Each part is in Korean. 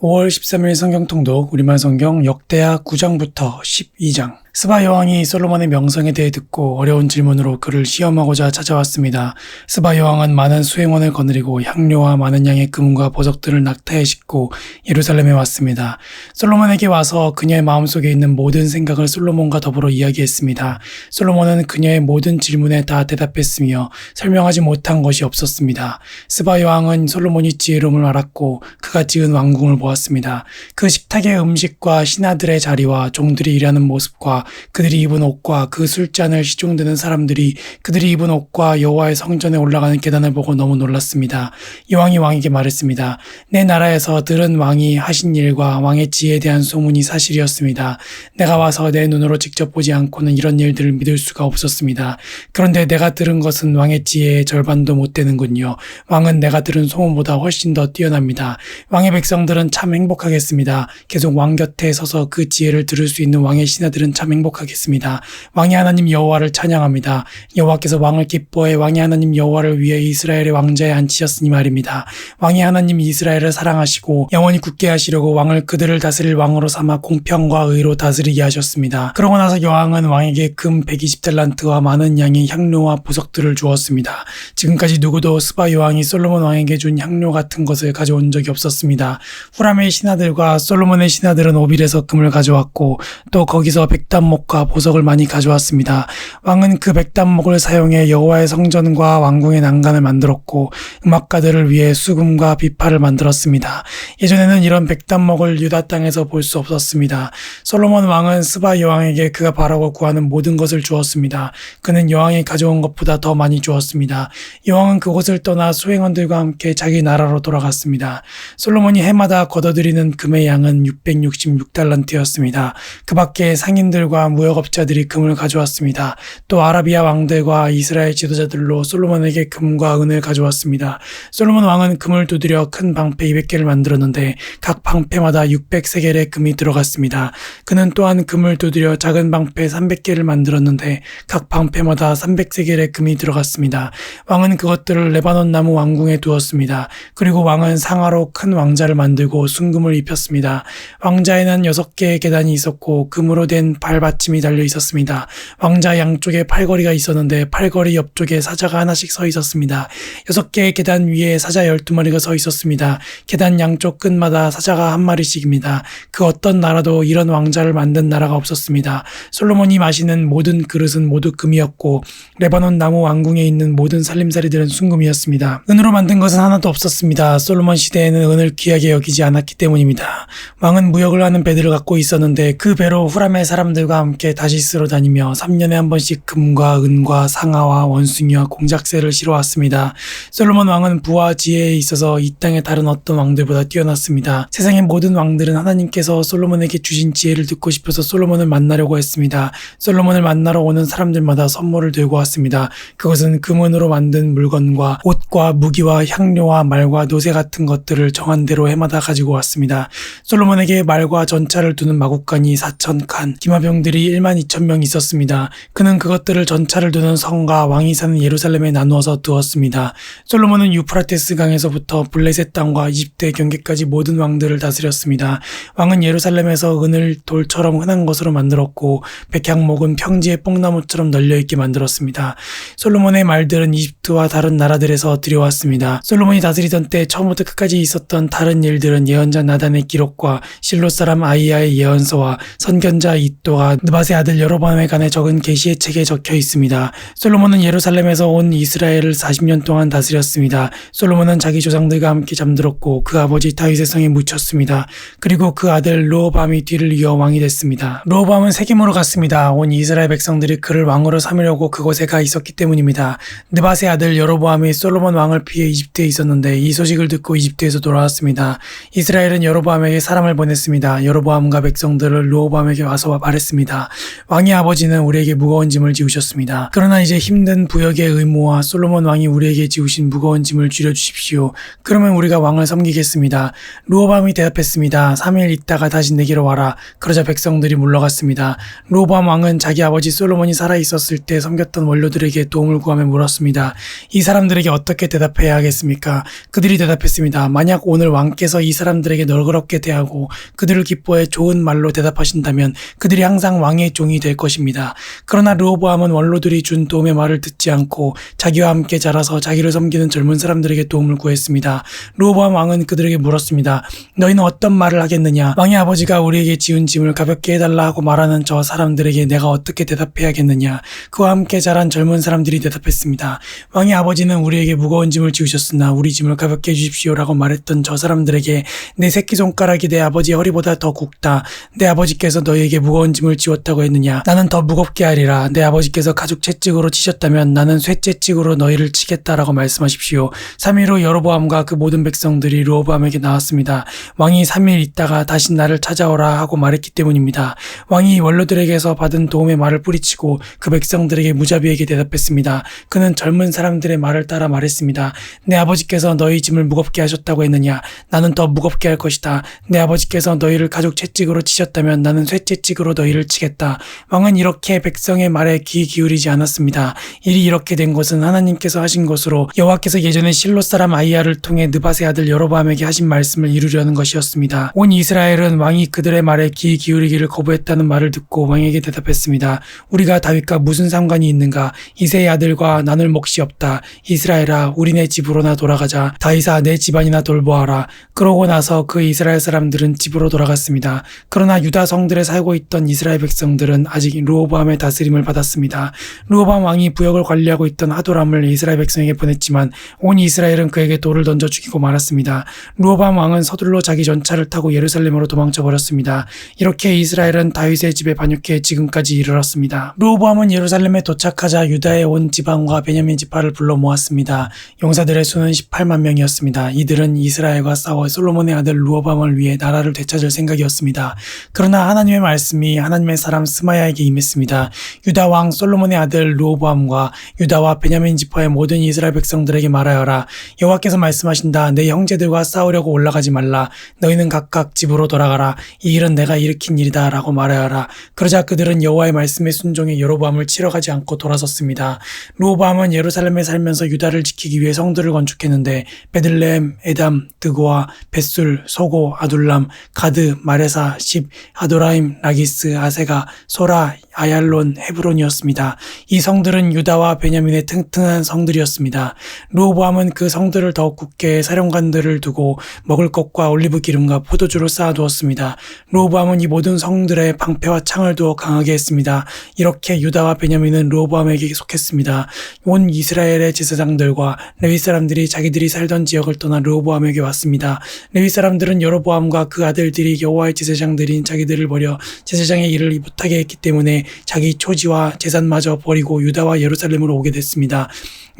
5월 13일 성경 통독 우리말 성경 역대하 9장부터 12장 스바 여왕이 솔로몬의 명성에 대해 듣고 어려운 질문으로 그를 시험하고자 찾아왔습니다. 스바 여왕은 많은 수행원을 거느리고 향료와 많은 양의 금과 보석들을 낙타에 싣고 예루살렘에 왔습니다. 솔로몬에게 와서 그녀의 마음속에 있는 모든 생각을 솔로몬과 더불어 이야기했습니다. 솔로몬은 그녀의 모든 질문에 다 대답했으며 설명하지 못한 것이 없었습니다. 스바 여왕은 솔로몬이 지혜로움을 알았고 그가 지은 왕궁을 보았습니다. 그 식탁의 음식과 신하들의 자리와 종들이 일하는 모습과 그들이 입은 옷과 그 술잔을 시중드는 사람들이 그들이 입은 옷과 여호와의 성전에 올라가는 계단을 보고 너무 놀랐습니다. 여왕이 왕에게 말했습니다. 내 나라에서 들은 왕이 하신 일과 왕의 지혜에 대한 소문이 사실이었습니다. 내가 와서 내 눈으로 직접 보지 않고는 이런 일들을 믿을 수가 없었습니다. 그런데 내가 들은 것은 왕의 지혜의 절반도 못 되는군요. 왕은 내가 들은 소문보다 훨씬 더 뛰어납니다. 왕의 백성들은 참 행복하겠습니다. 계속 왕 곁에 서서 그 지혜를 들을 수 있는 왕의 신하들은 참 행복하겠습니다. 왕의 하나님 여호와를 찬양합니다. 여호와께서 왕을 기뻐해 왕의 하나님 여호와를 위해 이스라엘의 왕자에 앉히셨으니 말입니다. 왕의 하나님 이스라엘을 사랑하시고 영원히 굳게 하시려고 왕을 그들을 다스릴 왕으로 삼아 공평과 의로 다스리게 하셨습니다. 그러고 나서 여왕은 왕에게 금 120달란트와 많은 양의 향료와 보석들을 주었습니다. 지금까지 누구도 스바 여왕이 솔로몬 왕에게 준 향료 같은 것을 가져온 적이 없었습니다. 후람의 신하들과 솔로몬의 신하들은 오빌에서 금을 가져왔고 또 거기서 백 단목과 보석을 많이 가져왔습니다. 왕은 그 백단목을 사용해 여호와의 성전과 왕궁의 난간을 만들었고 음악가들을 위해 수금과 비파를 만들었습니다. 예전에는 이런 백단목을 유다 땅에서 볼 수 없었습니다. 솔로몬 왕은 스바 여왕에게 그가 바라고 구하는 모든 것을 주었습니다. 그는 여왕이 가져온 것보다 더 많이 주었습니다. 여왕은 그곳을 떠나 수행원들과 함께 자기 나라로 돌아갔습니다. 솔로몬이 해마다 걷어들이는 금의 양은 666달란트였습니다. 그 밖에 상인들과 무역업자들이 금을 가져왔습니다. 또 아라비아 왕들과 이스라엘 지도자들로 솔로몬에게 금과 은을 가져왔습니다. 솔로몬 왕은 금을 두드려 큰 방패 200개를 만들었는데 각 방패마다 600세겔의 금이 들어갔습니다. 그는 또한 금을 두드려 작은 방패 300개를 만들었는데 각 방패마다 300세겔의 금이 들어갔습니다. 왕은 그것들을 레바논 나무 왕궁에 두었습니다. 그리고 왕은 상하로 큰 왕자를 만들고 순금을 입혔습니다. 왕자에는 6개의 계단이 있었고 금으로 된 발 받침이 달려 있었습니다. 왕자 양쪽에 팔걸이가 있었는데 팔걸이 옆쪽에 사자가 하나씩 서 있었습니다. 6개의 계단 위에 사자 12마리가 서 있었습니다. 계단 양쪽 끝마다 사자가 한 마리씩입니다. 그 어떤 나라도 이런 왕자를 만든 나라가 없었습니다. 솔로몬이 마시는 모든 그릇은 모두 금이었고 레바논 나무 왕궁에 있는 모든 살림살이들은 순금이었습니다. 은으로 만든 것은 하나도 없었습니다. 솔로몬 시대에는 은을 귀하게 여기지 않았기 때문입니다. 왕은 무역을 하는 배들을 갖고 있었는데 그 배로 후람의 사람들과 함께 다시스로 다니며 3년에 한 번씩 금과 은과 상아와 원숭이와 공작새를 실어 왔습니다. 솔로몬 왕은 부와 지혜에 있어서 이 땅의 다른 어떤 왕들보다 뛰어났습니다. 세상의 모든 왕들은 하나님께서 솔로몬에게 주신 지혜를 듣고 싶어서 솔로몬을 만나려고 했습니다. 솔로몬을 만나러 오는 사람들마다 선물을 들고 왔습니다. 그것은 금은으로 만든 물건과 옷과 무기와 향료와 말과 노새 같은 것들을 정한 대로 해마다 가지고 왔습니다. 솔로몬에게 말과 전차를 두는 마국간이 4천 칸, 기마병 들이 1만 2천 명 있었습니다. 그는 그것들을 전차를 두는 성과 왕이 사는 예루살렘에 나누어서 두었습니다. 솔로몬은 유프라테스 강에서부터 블레셋 땅과 이집트의 경계까지 모든 왕들을 다스렸습니다. 왕은 예루살렘에서 은을 돌처럼 흔한 것으로 만들었고 백향목은 평지의 뽕나무처럼 널려있게 만들었습니다. 솔로몬의 말들은 이집트와 다른 나라들에서 들여왔습니다. 솔로몬이 다스리던 때 처음부터 끝까지 있었던 다른 일들은 예언자 나단의 기록과 실로 사람 아이야의 예언서와 선견자 이또가 느바세 아들 여로보암에 관해 적은 계시의 책에 적혀 있습니다. 솔로몬은 예루살렘에서 온 이스라엘을 40년 동안 다스렸습니다. 솔로몬은 자기 조상들과 함께 잠들었고 그 아버지 다윗의 성에 묻혔습니다. 그리고 그 아들 로호밤이 뒤를 이어 왕이 됐습니다. 로호밤은 세겜으로 갔습니다. 온 이스라엘 백성들이 그를 왕으로 삼으려고 그곳에 가 있었기 때문입니다. 느바세 아들 여로보암이 솔로몬 왕을 피해 이집트에 있었는데 이 소식을 듣고 이집트에서 돌아왔습니다. 이스라엘은 여로보암에게 사람을 보냈습니다. 여로보암과 백성들을 로호밤에게 와서 말했습니다. 말했습니다. 왕의 아버지는 우리에게 무거운 짐을 지우셨습니다. 그러나 이제 힘든 부역의 의무와 솔로몬 왕이 우리에게 지우신 무거운 짐을 줄여주십시오. 그러면 우리가 왕을 섬기겠습니다. 루호밤이 대답했습니다. 3일 있다가 다시 내게로 와라. 그러자 백성들이 물러갔습니다. 루호밤 왕은 자기 아버지 솔로몬이 살아 있었을 때 섬겼던 원료들에게 도움을 구하며 물었습니다. 이 사람들에게 어떻게 대답해야 하겠습니까? 그들이 대답했습니다. 만약 오늘 왕께서 이 사람들에게 너그럽게 대하고 그들을 기뻐해 좋은 말로 대답하신다면 그들이 항상 왕의 종이 될 것입니다. 그러나 르호보암은 원로들이 준 도움의 말을 듣지 않고 자기와 함께 자라서 자기를 섬기는 젊은 사람들에게 도움을 구했습니다. 르호보암 왕은 그들에게 물었습니다. 너희는 어떤 말을 하겠느냐? 왕의 아버지가 우리에게 지은 짐을 가볍게 해달라 하고 말하는 저 사람들에게 내가 어떻게 대답해야겠느냐? 그와 함께 자란 젊은 사람들이 대답했습니다. 왕의 아버지는 우리에게 무거운 짐을 지우셨으나 우리 짐을 가볍게 해주십시오라고 말했던 저 사람들에게 내 새끼 손가락이 내 아버지 허리보다 더 굵다. 내 아버지께서 너희에게 무거운 짐을 지웠다고 했느냐? 나는 더 무겁게 하리라. 내 아버지께서 가죽 채찍으로 치셨다면 나는 쇠채찍으로 너희를 치겠다라고 말씀하십시오. 3일 후 여로보암과 그 모든 백성들이 르호보암에게 나왔습니다. 왕이 3일 있다가 다시 나를 찾아오라 하고 말했기 때문입니다. 왕이 원로들에게서 받은 도움의 말을 뿌리치고 그 백성들에게 무자비하게 대답했습니다. 그는 젊은 사람들의 말을 따라 말했습니다. 내 아버지께서 너희 짐을 무겁게 하셨다고 했느냐? 나는 더 무겁게 할 것이다. 내 아버지께서 너희를 가죽 채찍으로 치셨다면 나는 쇠채찍으로 너희를 치겠다. 왕은 이렇게 백성의 말에 귀 기울이지 않았습니다. 일이 이렇게 된 것은 하나님께서 하신 것으로 여호와께서 예전에 실로 사람 아이야를 통해 느바세 아들 여로보암에게 하신 말씀을 이루려는 것이었습니다. 온 이스라엘은 왕이 그들의 말에 귀 기울이기를 거부했다는 말을 듣고 왕에게 대답했습니다. 우리가 다윗과 무슨 상관이 있는가? 이세의 아들과 나눌 몫이 없다. 이스라엘아, 우리네 집으로나 돌아가자. 다윗아, 내 집안이나 돌보아라. 그러고 나서 그 이스라엘 사람들은 집으로 돌아갔습니다. 그러나 유다 성들에 살고 있던 이스라엘 백성들은 아직 루호밤의 다스림을 받았습니다. 루호밤 왕이 부역을 관리하고 있던 하도람을 이스라엘 백성에게 보냈지만 온 이스라엘은 그에게 돌을 던져 죽이고 말았습니다. 루호밤 왕은 서둘러 자기 전차를 타고 예루살렘으로 도망쳐 버렸습니다. 이렇게 이스라엘은 다윗의 집에 반역해 지금까지 이르렀습니다. 루호밤은 예루살렘에 도착하자 유다의 온 지방과 베냐민 지파를 불러 모았습니다. 용사들의 수는 18만 명이었습니다. 이들은 이스라엘과 싸워 솔로몬의 아들 루호밤을 위해 나라를 되찾을 생각이었습니다. 그러나 하나님의 말씀이 하나님 의 사람 스마야에게 임했습니다. 유다 왕 솔로몬의 아들 루호밤과 유다와 베냐민 지파의 모든 이스라엘 백성들에게 말하여라. 여호와께서 말씀하신다. 내 형제들과 싸우려고 올라가지 말라. 너희는 각각 집으로 돌아가라. 이 일은 내가 일으킨 일이다라고 말하여라. 그러자 그들은 여호와의 말씀에 순종해 여로보암을 치러 가지 않고 돌아섰습니다. 루호밤은 예루살렘에 살면서 유다를 지키기 위해 성들을 건축했는데 베들레헴, 에담, 드고아, 벳술, 소고, 아둘람, 가드, 마레사, 십, 아도라임, 라기스, 아 세가, 소라, 아얄론, 헤브론이었습니다. 이 성들은 유다와 베냐민의 튼튼한 성들이었습니다. 루호보암은 그 성들을 더욱 굳게 해 사령관들을 두고 먹을 것과 올리브 기름과 포도주를 쌓아두었습니다. 루호보암은 이 모든 성들의 방패와 창을 두어 강하게 했습니다. 이렇게 유다와 베냐민은 루호보암에게 속했습니다. 온 이스라엘의 제사장들과 레위 사람들이 자기들이 살던 지역을 떠나 르호보암에게 왔습니다. 레위 사람들은 여로보암과 그 아들들이 여호와의 제사장들인 자기들을 버려 제사장의 일을 못하게 했기 때문에 자기 초지와 재산마저 버리고 유다와 예루살렘으로 오게 됐습니다.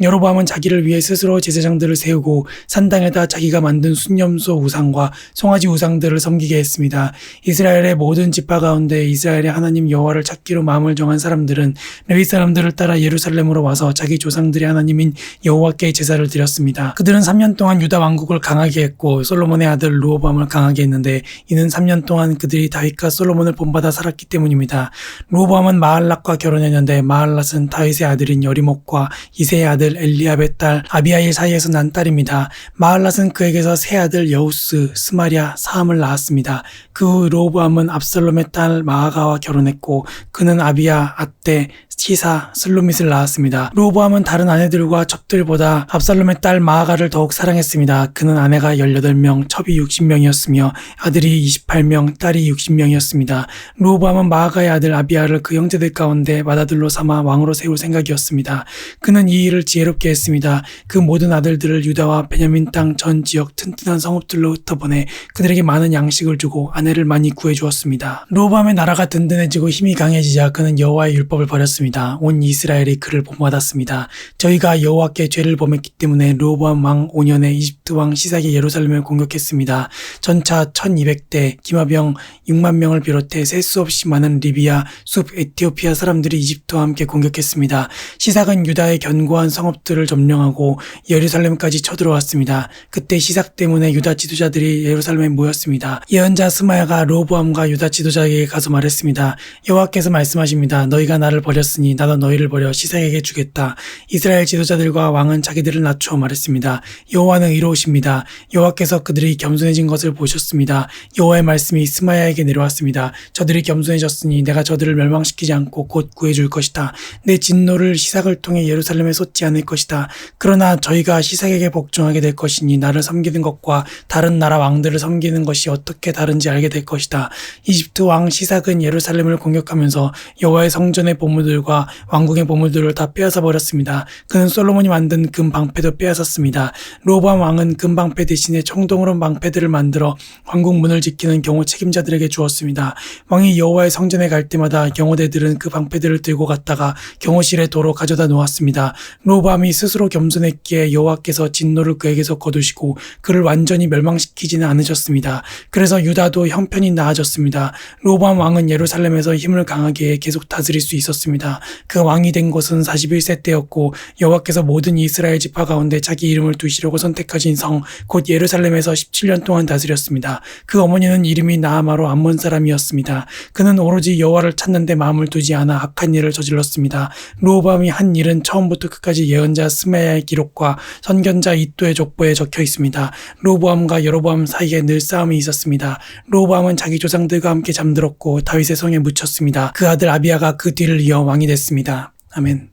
여로보암은 자기를 위해 스스로 제사장들을 세우고 산당에다 자기가 만든 순념소 우상과 송아지 우상들을 섬기게 했습니다. 이스라엘의 모든 지파 가운데 이스라엘의 하나님 여호와를 찾기로 마음을 정한 사람들은 레위 사람들을 따라 예루살렘으로 와서 자기 조상들의 하나님인 여호와께 제사를 드렸습니다. 그들은 3년 동안 유다 왕국을 강하게 했고 솔로몬의 아들 루호밤을 강하게 했는데 이는 3년 동안 그들이 다윗과 솔로몬을 본받아 살았기 때문입니다. 루호밤 은 마할랏과 결혼했는데 마할랏은 다윗의 아들인 여리목과 이세의 아들 엘리압의 딸 아비아일 사이에서 난 딸입니다. 마할랏은 그에게서 세 아들 여우스, 스마리아, 사함을 낳았습니다. 그후 로보암은 압살롬의 딸 마아가와 결혼했고 그는 아비야, 아떼, 시사, 슬로밋을 낳았습니다. 로보암은 다른 아내들과 첩들보다 압살롬의 딸 마아가를 더욱 사랑했습니다. 그는 아내가 18명, 첩이 60명이었으며 아들이 28명, 딸이 60명이었습니다. 로보암은 마아가의 아들 아비야를 그 형제들 가운데 맏아들로 삼아 왕으로 세울 생각이었습니다. 그는 이 일을 지혜롭게 했습니다. 그 모든 아들들을 유다와 베냐민 땅 전 지역 튼튼한 성읍들로 흩어보내 그들에게 많은 양식을 주고 아내를 많이 구해주었습니다. 로밤의 나라가 든든해지고 힘이 강해지자 그는 여호와의 율법을 버렸습니다. 온 이스라엘이 그를 본받았습니다. 저희가 여호와께 죄를 범했기 때문에 로보암 왕 5년에 이집트 왕 시삭이 예루살렘을 공격했습니다. 전차 1200대, 기마병 6만 명을 비롯해 셀 수 없이 많은 리비아, 숲 에티오피아 사람들이 이집트와 함께 공격했습니다. 시삭은 유다의 견고한 성읍들을 점령하고 예루살렘까지 쳐들어왔습니다. 그때 시삭 때문에 유다 지도자들이 예루살렘에 모였습니다. 예언자 스마야가 로보암과 유다 지도자에게 가서 말했습니다. 여호와께서 말씀하십니다. 너희가 나를 버렸으니 나도 너희를 버려 시삭에게 주겠다. 이스라엘 지도자들과 왕은 자기들을 낮추어 말했습니다. 여호와는 의로우십니다. 여호와께서 그들이 겸손해진 것을 보셨습니다. 여호와의 말씀이 스마야에게 내려왔습니다. 저들이 겸손해졌으니 내가 저들을 멸망시키지 않고 곧 구해줄 것이다. 내 진노를 시삭을 통해 예루살렘에 쏟지 않을 것이다. 그러나 저희가 시삭에게 복종하게 될 것이니 나를 섬기는 것과 다른 나라 왕들을 섬기는 것이 어떻게 다른지 알게 될 것이다. 이집트 왕 시삭은 예루살렘을 공격하면서 여호와의 성전의 보물들 과 왕궁의 보물들을 다 빼앗아 버렸습니다. 그는 솔로몬이 만든 금 방패도 빼앗았습니다. 로보암 왕은 금 방패 대신에 청동으로 방패들을 만들어 왕궁 문을 지키는 경호 책임자들에게 주었습니다. 왕이 여호와의 성전에 갈 때마다 경호대들은 그 방패들을 들고 갔다가 경호실에 도로 가져다 놓았습니다. 로보암이 스스로 겸손했기에 여호와께서 진노를 그에게서 거두시고 그를 완전히 멸망시키지는 않으셨습니다. 그래서 유다도 형편이 나아졌습니다. 로보암 왕은 예루살렘에서 힘을 강하게 해 계속 다스릴 수 있었습니다. 그 왕이 된 것은 41세 때였고 여호와께서 모든 이스라엘 지파 가운데 자기 이름을 두시려고 선택하신 성 곧 예루살렘에서 17년 동안 다스렸습니다. 그 어머니는 이름이 나아마로 암몬 사람이었습니다. 그는 오로지 여호와를 찾는데 마음을 두지 않아 악한 일을 저질렀습니다. 로보암이 한 일은 처음부터 끝까지 예언자 스메야의 기록과 선견자 이또의 족보에 적혀 있습니다. 로보암과 여로보암 사이에 늘 싸움이 있었습니다. 로보암은 자기 조상들과 함께 잠들었고 다윗의 성에 묻혔습니다. 그 아들 아비아가 그 뒤를 이어 왕이 됐습니다. 아멘.